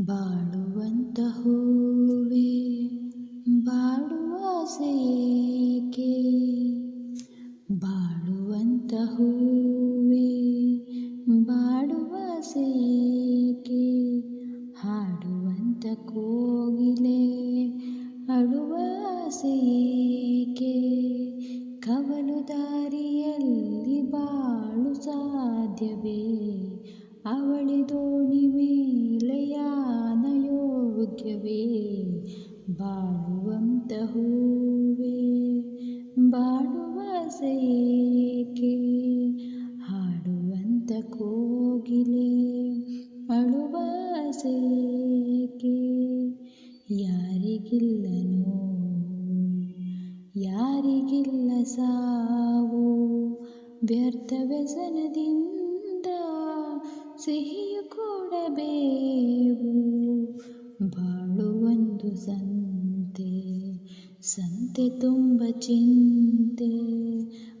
ಬಾಳುವಂತ ಹೂವೇ ಆಸೆಯೇಕೆ ಬಾಳುವಂತ ಹೂವೇ ಆಸೆಯೇಕೆ ಹಾಡುವಂತ ಕೋಗಿಲೆ ಅಳುವ ಕವಲು ದಾರಿಯಲ್ಲಿ ಬಾಳು ಸಾಧ್ಯವೇ. ಅವಳಿ ದೋಣಿ ಮೇಲೆ ಯಾನ ಯೋಗ್ಯವೇ ಬಾಳುವಂತ ಹೂವೇ ಬಾಡುವ ಆಸೆಯೇಕೆ ಹಾಡುವಂತ ಕೋಗಿಲೆ, ಅಳುವ ಆಸೆಯೇಕೆ ಯಾರಿಗಿಲ್ಲ ಯಾರಿಗಿಲ್ಲ ಸಾವು? ವ್ಯರ್ಥ ವ್ಯಸನದಿಂದ ಸಿಹಿಯು ಕೊಡಬೇವು. ಬಾಳುವೊಂದು ಸಂತೆ ಸಂತೆ ತುಂಬ ಚಿಂತೆ.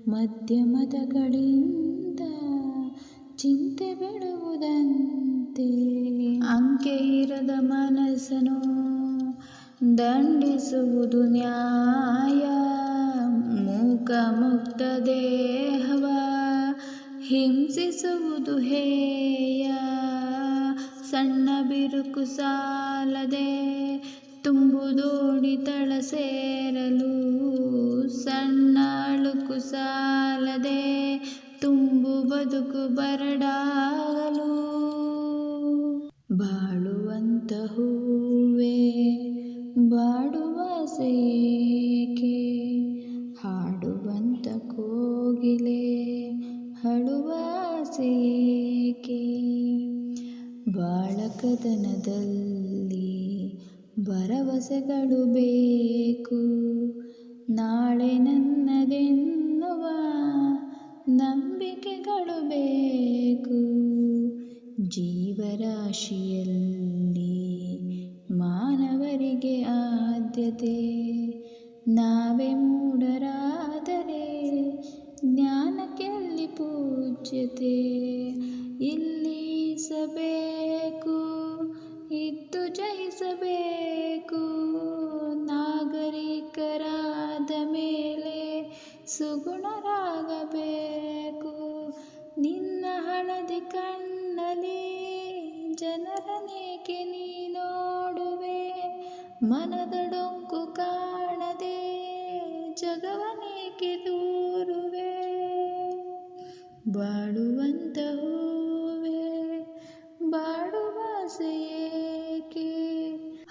ಮಧ್ಯಮದಗಳಿಂದ ಚಿಂತೆ ಬಿಡುವುದಂತೆ. ಅಂಕೆ ಇರದ ಮನಸ್ಸನು ದಂಡಿಸುವುದು ನ್ಯಾಯ. ಮೂಕ ಮುಕ್ತ ದೇಹವ ಹಿಂಸಿಸುವುದು ಹೇಯ. ಸಣ್ಣ ಬಿರುಕು ಸಾಲದೆ ತುಂಬು ದೋಣಿ ತಳ ಸೇರಲು. ಸಣ್ಣ ಅಳುಕು ಸಾಲದೆ ತುಂಬು ಬದುಕು ಬರಡಾಗಲು. ಬಾಳುವಂತ ಬಾಳಕದನದಲ್ಲಿ ಭರವಸೆಗಳು ಬೇಕು. ನಾಳೆ ನನ್ನದೆನ್ನುವ ನಂಬಿಕೆಗಳು ಬೇಕು. ಜೀವರಾಶಿಯಲ್ಲಿ ಮಾನವರಿಗೆ ಆದ್ಯತೆ ನಾವೇ ಮೂಢರಾದರೆ ಜ್ಞಾನಕ್ಕೆಲ್ಲಿ ಪೂಜ್ಯತೆ. ಇಲ್ಲಿಸಬೇಕು ಇದ್ದು ಜಯಿಸಬೇಕು. ನಾಗರಿಕರಾದ ಮೇಲೆ ಸುಗುಣರಾಗಬೇಕು. ನಿನ್ನ ಹಳದಿ ಕಣ್ಣಲ್ಲಿ ಜನರನೇಕೆ ನೀ ನೋಡುವೆ? ಮನದ ಡೊಂಕು ಕಾಣದೆ ಜಗವನೇಕೆ ದೂರುವೆ ಬಾಳುವಂತ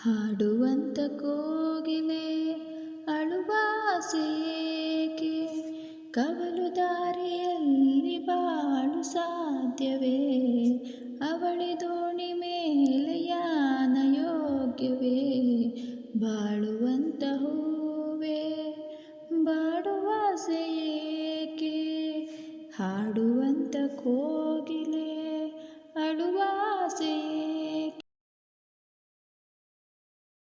ಹಾಡುವಂತ ಕೋಗಿಲೆ ಅಳುವಾಸೇಕೆ ಕವಲು ದಾರಿಯಲ್ಲಿ ಬಾಳು ಸಾಧ್ಯವೇ? ಅವಳಿ ದೋಣಿ ಮೇಲೆ ಯಾನ ಯೋಗ್ಯವೇ? ಬಾಳುವಂತ ಹೂವೇ ಬಾಡುವಾಸೆಯೇಕೆ ಹಾಡು